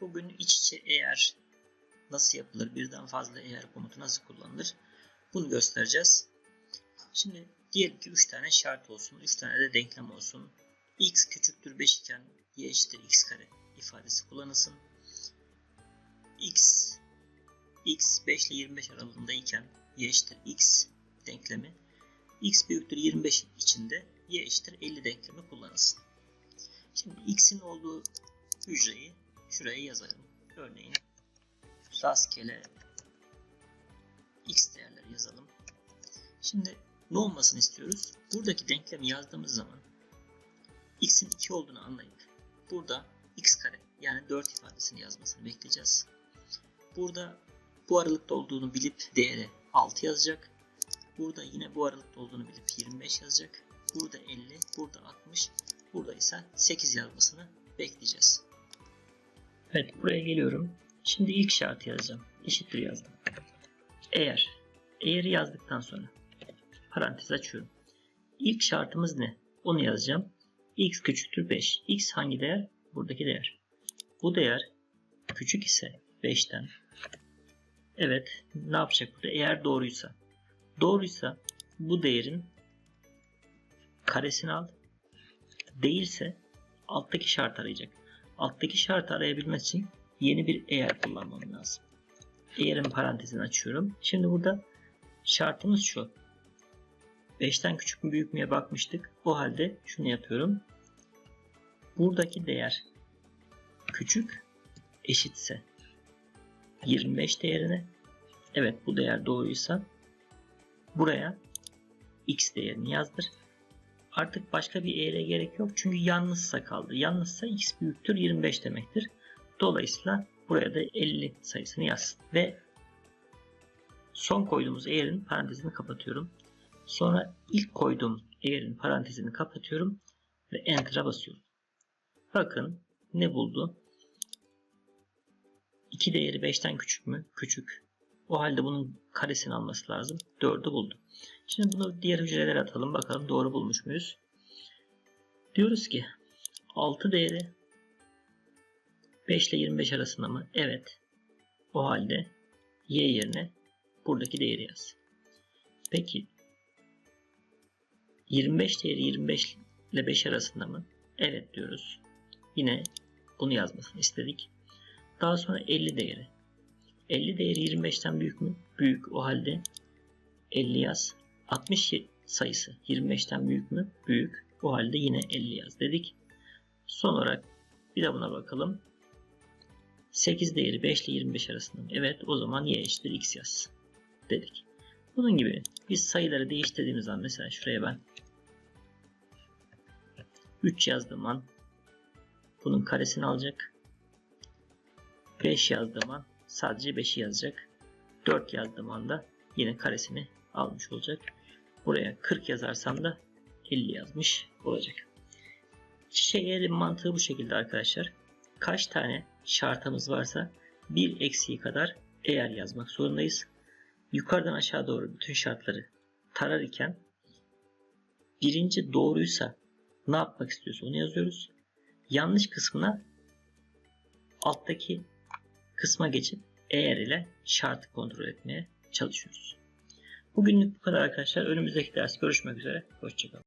Bugün iç içe eğer nasıl yapılır, birden fazla eğer komutu nasıl kullanılır bunu göstereceğiz. Şimdi diyelim ki 3 tane şart olsun, 3 tane de denklem olsun. x küçüktür 5 iken y eşittir x kare ifadesi kullanılsın. x x 5 ile 25 aralığında iken y eşittir x denklemi x büyüktür 25 içinde y eşittir 50 denklemi kullanılsın. Şimdi x'in olduğu hücreyi şuraya yazalım. Örneğin rastgele x değerleri yazalım. Şimdi ne olmasını istiyoruz? Buradaki denklemi yazdığımız zaman x'in 2 olduğunu anlayıp burada x kare yani 4 ifadesini yazmasını bekleyeceğiz. Burada bu aralıkta olduğunu bilip değeri 6 yazacak. Burada yine bu aralıkta olduğunu bilip 25 yazacak. Burada 50, burada 60, burada ise 8 yazmasını bekleyeceğiz. Evet buraya geliyorum. Şimdi ilk şartı yazacağım. Eşittir yazdım. Eğer, eğeri yazdıktan sonra parantez açıyorum. İlk şartımız ne? Onu yazacağım. x küçüktür 5. x hangi değer? Buradaki değer. Bu değer küçük ise 5'ten. Evet ne yapacak burada? Eğer doğruysa. Doğruysa bu değerin karesini al. Değilse alttaki şart arayacak. Alttaki şartı arayabilmek için yeni bir eğer kullanmam lazım. Eğerin parantezini açıyorum. Şimdi burada şartımız şu. 5'ten küçük mü büyük müye bakmıştık. O halde şunu yapıyorum. Buradaki değer küçük eşitse 25 değerine evet bu değer doğruysa buraya x değerini yazdır. Artık başka bir eğre gerek yok çünkü yalnızsa kaldı. Yalnızsa x büyüktür 25 demektir. Dolayısıyla buraya da 50 sayısını yaz. Ve son koyduğumuz eğerin parantezini kapatıyorum. Sonra ilk koyduğum eğerin parantezini kapatıyorum ve Enter'a basıyorum. Bakın ne buldu? 2 değeri 5'ten küçük mü? Küçük. O halde bunun karesini alması lazım. 4'ü buldu. Şimdi bunu diğer hücrelere atalım. Bakalım doğru bulmuş muyuz? Diyoruz ki 6 değeri 5 ile 25 arasında mı? Evet. O halde y yerine buradaki değeri yaz. Peki 25 değeri 25 ile 5 arasında mı? Evet diyoruz. Yine bunu yazmasını istedik. Daha sonra 50 değeri. 50 değeri 25'ten büyük mü? Büyük. O halde 50 yaz. 60 sayısı 25'ten büyük mü? Büyük. O halde yine 50 yaz dedik. Son olarak bir de buna bakalım. 8 değeri 5 ile 25 arasında mı? Evet o zaman y eşittir x yaz dedik. Bunun gibi biz sayıları değiştirdiğimiz zaman mesela şuraya ben 3 yazdığım an bunun karesini alacak. 5 yazdığım an sadece 5'i yazacak. 4 yazdığım anda yine karesini almış olacak. Buraya 40 yazarsam da 50 yazmış olacak. Çiçeği eğerin mantığı bu şekilde arkadaşlar. Kaç tane şartımız varsa bir eksiği kadar eğer yazmak zorundayız. Yukarıdan aşağı doğru bütün şartları tarar iken birinci doğruysa ne yapmak istiyorsa onu yazıyoruz. Yanlış kısmına alttaki kısma geçip eğer ile şartı kontrol etmeye çalışıyoruz. Bugünlük bu kadar arkadaşlar. Önümüzdeki ders görüşmek üzere. Hoşçakalın.